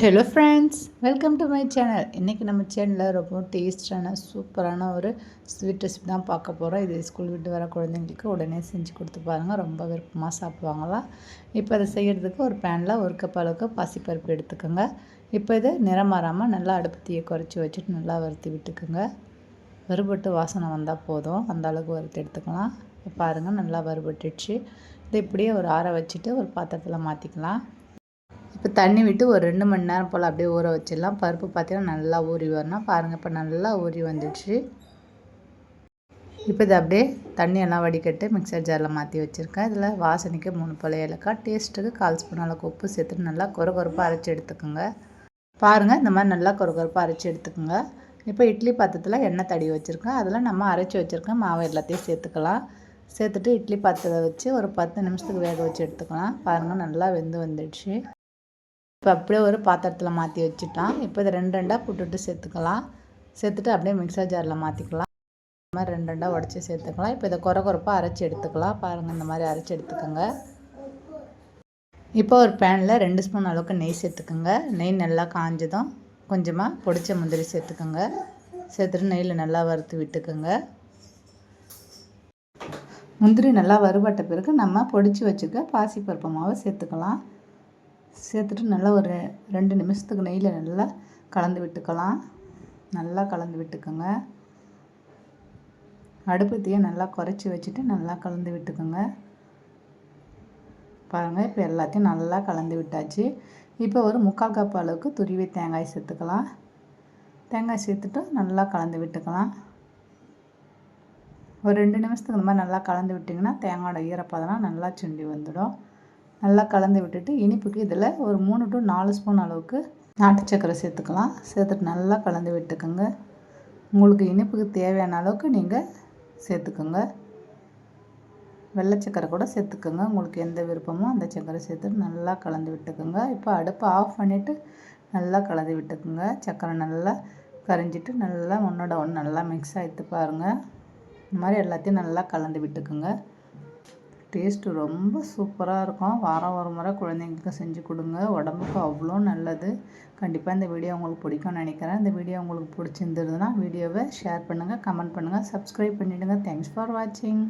Hello friends welcome to my channel இன்றைக்கி நம்ம சேனலில் ரொம்ப டேஸ்டான சூப்பரான ஒரு ஸ்வீட் ரெசிபி தான் பார்க்க போகிறோம் இது ஸ்கூல் விட்டு வர குழந்தைங்களுக்கு உடனே செஞ்சு கொடுத்து பாருங்கள் ரொம்ப விருப்பமாக சாப்பிடுவாங்களா? இப்போ அதை செய்கிறதுக்கு ஒரு பேனில் ஒரு கப் அளவுக்கு பாசிப்பருப்பு எடுத்துக்கோங்க. இப்போ இது நிறம் மாறாமல் நல்லா அடுப்பத்தியை குறைச்சி வச்சுட்டு நல்லா வறுத்து விட்டுக்குங்க. வறுபட்டு வாசனை வந்தால் போதும். அந்த அளவுக்கு வறுத்து எடுத்துக்கலாம். பாருங்கள் நல்லா வறுபட்டுடுச்சு. இதை இப்படியே ஒரு ஆற வச்சுட்டு ஒரு பாத்திரத்தில் மாற்றிக்கலாம் இப்போ தண்ணி விட்டு ஒரு ரெண்டு மணி நேரம் போல் அப்படியே ஊற வச்சிடலாம். பருப்பு பார்த்தீங்கன்னா நல்லா ஊறி வரணும். பாருங்கள் இப்போ நல்லா ஊறி வந்துடுச்சு. இப்போ இது அப்படியே தண்ணியெல்லாம் வடிகட்டு மிக்சர் ஜாரில் மாற்றி வச்சுருக்கேன். இதில் வாசனைக்கு மூணு பழைய ஏலக்காய் டேஸ்ட்டுக்கு கால் ஸ்பூன் அளவுக்கு உப்பு சேர்த்துட்டு நல்லா கொர கொரப்பாக அரைச்சி எடுத்துக்கோங்க. பாருங்கள் இந்த மாதிரி நல்லா கொர கொரப்பாக அரைச்சி எடுத்துக்கோங்க. இப்போ இட்லி பாத்திரத்தில் எண்ணெய் தடி வச்சுருக்கேன். அதில் நம்ம அரைச்சி வச்சுருக்கேன் மாவு எல்லாத்தையும் சேர்த்துக்கலாம். சேர்த்துட்டு இட்லி பாத்திரத்தை வச்சு ஒரு பத்து நிமிஷத்துக்கு வேக வச்சு எடுத்துக்கலாம். பாருங்கள் நல்லா வெந்து வந்துடுச்சு. இப்போ அப்படியே ஒரு பாத்திரத்தில் மாற்றி வச்சுட்டான். இப்போ இதை ரெண்டு ரெண்டாக போட்டுட்டு சேர்த்துக்கலாம். சேர்த்துட்டு அப்படியே மிக்சர் ஜாரில் மாற்றிக்கலாம் இந்த மாதிரி ரெண்டு ரெண்டாக உடச்சி சேர்த்துக்கலாம். இப்போ இதை குறை குறைப்பாக அரைச்சி எடுத்துக்கலாம். பாருங்கள் இந்த மாதிரி அரைச்சி எடுத்துக்கோங்க. இப்போ ஒரு பேனில் ரெண்டு ஸ்பூன் அளவுக்கு நெய் சேர்த்துக்கோங்க. நெய் நல்லா காஞ்சதும் கொஞ்சமாக பொடிச்ச முந்திரி சேர்த்துக்கோங்க. சேர்த்துட்டு நெய்யில் நல்லா வறுத்து விட்டுக்கோங்க. முந்திரி நல்லா வறுபட்ட பிறகு நம்ம பொடிச்சு வச்சுக்க பாசிப்பருப்பு மாவை சேர்த்துக்கலாம். சேர்த்துட்டு நல்லா ஒரு ரெண்டு நிமிஷத்துக்கு நெய்யில் நல்லா கலந்து விட்டுக்கலாம். நல்லா கலந்து விட்டுக்கோங்க. அடுப்பத்தையே நல்லா குறைச்சி வச்சுட்டு நல்லா கலந்து விட்டுக்கோங்க. பாருங்கள் இப்போ எல்லாத்தையும் நல்லா கலந்து விட்டாச்சு. இப்போ ஒரு முக்கால் கப் அளவுக்கு துருவி தேங்காய் சேர்த்துக்கலாம். தேங்காய் சேர்த்துட்டு நல்லா கலந்து விட்டுக்கலாம். ஒரு ரெண்டு நிமிஷத்துக்கு இந்த மாதிரி நல்லா கலந்து விட்டிங்கன்னா தேங்காயோட ஈரப்பதெல்லாம் நல்லா சுண்டி வந்துடும். நல்லா கலந்து விட்டுட்டு இனிப்புக்கு இதில் ஒரு மூணு டு நாலு ஸ்பூன் அளவுக்கு நாட்டு சக்கரை சேர்த்துக்கலாம். சேர்த்துட்டு நல்லா கலந்து விட்டுக்கோங்க. உங்களுக்கு இனிப்புக்கு தேவையான அளவுக்கு நீங்கள் சேர்த்துக்கோங்க. வெள்ளை சக்கரை கூட சேர்த்துக்கோங்க. உங்களுக்கு எந்த விருப்பமோ அந்த சக்கரை சேர்த்துட்டு நல்லா கலந்து விட்டுக்கோங்க. இப்போ அடுப்பை ஆஃப் பண்ணிவிட்டு நல்லா கலந்து விட்டுக்குங்க. சக்கரை நல்லா கரைஞ்சிட்டு நல்லா ஒன்றோட ஒன்று நல்லா மிக்ஸ் ஆகிட்டு பாருங்கள் இந்த மாதிரி எல்லாத்தையும் நல்லா கலந்து விட்டுக்குங்க. டேஸ்ட்டு ரொம்ப சூப்பராக இருக்கும். வாரம் ஒரு முறை குழந்தைங்களுக்கு செஞ்சு கொடுங்க. உடம்புக்கு அவ்வளோ நல்லது. கண்டிப்பாக இந்த வீடியோ உங்களுக்கு பிடிக்கும்னு நினைக்கிறேன். இந்த வீடியோ உங்களுக்கு பிடிச்சிருந்ததுன்னா வீடியோவை ஷேர் பண்ணுங்கள் கமெண்ட் பண்ணுங்கள் சப்ஸ்கிரைப் பண்ணிவிடுங்க தேங்க்ஸ் ஃபார் வாட்சிங்